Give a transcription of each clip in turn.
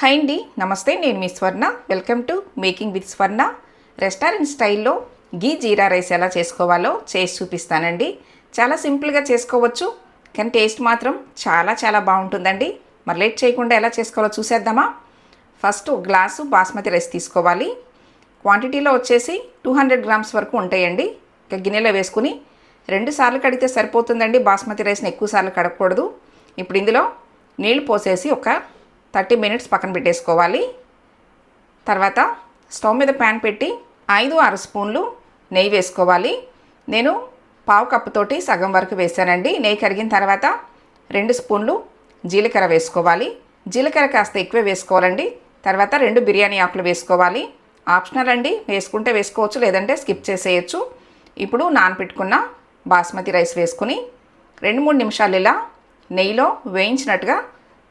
Hi అండి నమస్తే నేను మీ Swarna. Welcome to making with Swarna restaurant స్టైల్లో గీ జీరా రైస్ ఎలా చేసుకోవాలో చేసి చూపిస్తానండి. చాలా సింపుల్గా చేసుకోవచ్చు కానీ టేస్ట్ మాత్రం చాలా చాలా బాగుంటుందండి. మరి లేట్ చేయకుండా ఎలా చేసుకోవాలో చూసేద్దామా? ఫస్ట్ ఒక గ్లాసు బాస్మతి రైస్ తీసుకోవాలి. క్వాంటిటీలో వచ్చేసి టూ హండ్రెడ్ గ్రామ్స్ వరకు ఉంటాయండి. ఇక గిన్నెలో వేసుకుని రెండు సార్లు కడిగితే సరిపోతుందండి. బాస్మతి రైస్ని ఎక్కువ సార్లు కడగకూడదు. ఇప్పుడు ఇందులో నీళ్ళు పోసేసి ఒక థర్టీ మినిట్స్ పక్కన పెట్టేసుకోవాలి. తర్వాత స్టవ్ మీద ప్యాన్ పెట్టి ఐదు ఆరు స్పూన్లు నెయ్యి వేసుకోవాలి. నేను పావు కప్పుతోటి సగం వరకు వేసానండి. నెయ్యి కరిగిన తర్వాత రెండు స్పూన్లు జీలకర్ర వేసుకోవాలి. జీలకర్ర కాస్త ఎక్కువ వేసుకోవాలండి. తర్వాత రెండు బిర్యానీ ఆకులు వేసుకోవాలి. ఆప్షనల్ అండి వేసుకుంటే వేసుకోవచ్చు లేదంటే స్కిప్ చేసేయచ్చు. ఇప్పుడు నానపెట్టుకున్న బాస్మతి రైస్ వేసుకుని రెండు మూడు నిమిషాలు ఇలా నెయ్యిలో వేయించినట్టుగా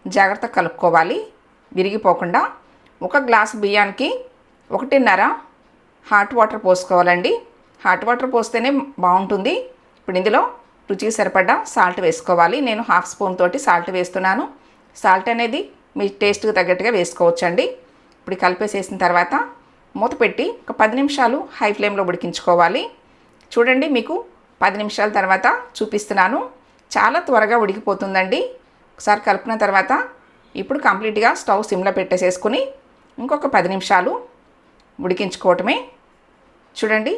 జాగ్రత్త కలుపుకోవాలి. విరిగిపోకుండా ఒక గ్లాస్ బియ్యానికి ఒకటిన్నర హాట్ వాటర్ పోసుకోవాలండి. హాట్ వాటర్ పోస్తేనే బాగుంటుంది. ఇప్పుడు ఇందులో రుచికి సరిపడ్డ సాల్ట్ వేసుకోవాలి. నేను హాఫ్ స్పూన్ తోటి సాల్ట్ వేస్తున్నాను. సాల్ట్ అనేది మీ టేస్ట్కి తగ్గట్టుగా వేసుకోవచ్చండి. ఇప్పుడు కలిపేసేసిన తర్వాత మూత పెట్టి ఒక పది నిమిషాలు హై ఫ్లేమ్లో ఉడికించుకోవాలి. చూడండి మీకు పది నిమిషాల తర్వాత చూపిస్తున్నాను. చాలా త్వరగా ఉడికిపోతుందండి. ఒకసారి కలుపుకున్న తర్వాత ఇప్పుడు కంప్లీట్గా స్టవ్ సిమ్లో పెట్టేసేసుకుని ఇంకొక పది నిమిషాలు ఉడికించుకోవటమే. చూడండి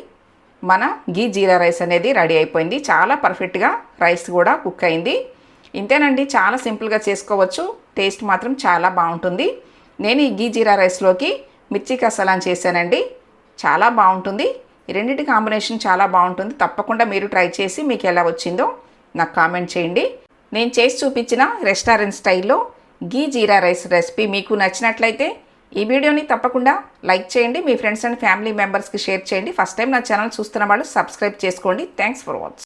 మన గీ జీరా రైస్ అనేది రెడీ అయిపోయింది. చాలా పర్ఫెక్ట్గా రైస్ కూడా కుక్ అయింది. ఇంతేనండి చాలా సింపుల్గా చేసుకోవచ్చు. టేస్ట్ మాత్రం చాలా బాగుంటుంది. నేను ఈ గీ జీరా రైస్లోకి మిర్చి కసలాన్ చేశానండి. చాలా బాగుంటుంది. ఈ రెండింటి కాంబినేషన్ చాలా బాగుంటుంది. తప్పకుండా మీరు ట్రై చేసి మీకు ఎలా వచ్చిందో నాకు కామెంట్ చేయండి. నేను చేసి చూపించిన రెస్టారెంట్ స్టైల్లో గీ జీరా రైస్ రెసిపీ మీకు నచ్చినట్లయితే ఈ వీడియోని తప్పకుండా లైక్ చేయండి మీ ఫ్రెండ్స్ అండ్ ఫ్యామిలీ మెంబర్స్కి షేర్ చేయండి. ఫస్ట్ టైం నా ఛానల్ చూస్తున్న వాళ్ళు సబ్స్క్రైబ్ చేసుకోండి. Thanks for watch